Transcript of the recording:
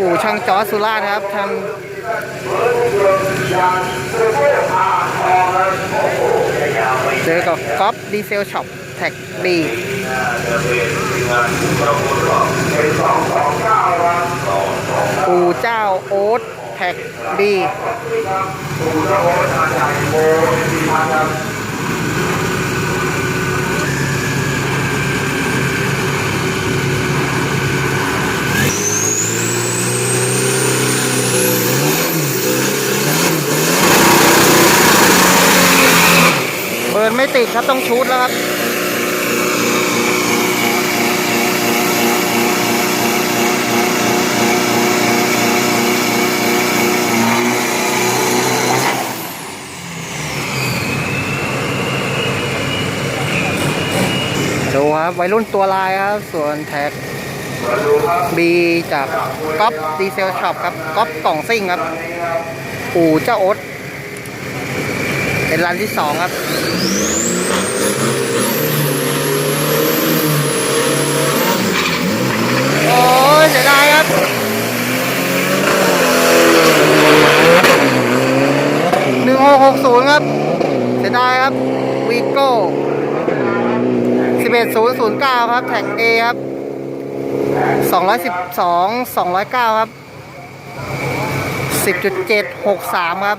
อู่ช่างจอสุราครับทางเจอกับก๊อฟดีเซลช็อปแท็กดีอู่เจ้าโอ๊ตแท็กดี นไม่ติดครับต้องชูดแล้วครับดูครับวัยรุ่นตัวลายครับ ส่วนแท็กบีจากก๊อปดีเซลช็อปครับก๊อปกล่องซิ่งครับอู่เจ้าโอ๊ต เป็นรันที่สองครับโอ้ยเสียดายครับหนึ่งหกหกศูนย์ครับเสียดายครับวีโก้สิบเอ็ดศูนย์ศูนย์เก้าครับแท็กเอครับสองร้อยสิบสองสองร้อยเก้าครับสิบจุดเจ็ดหกสามครับ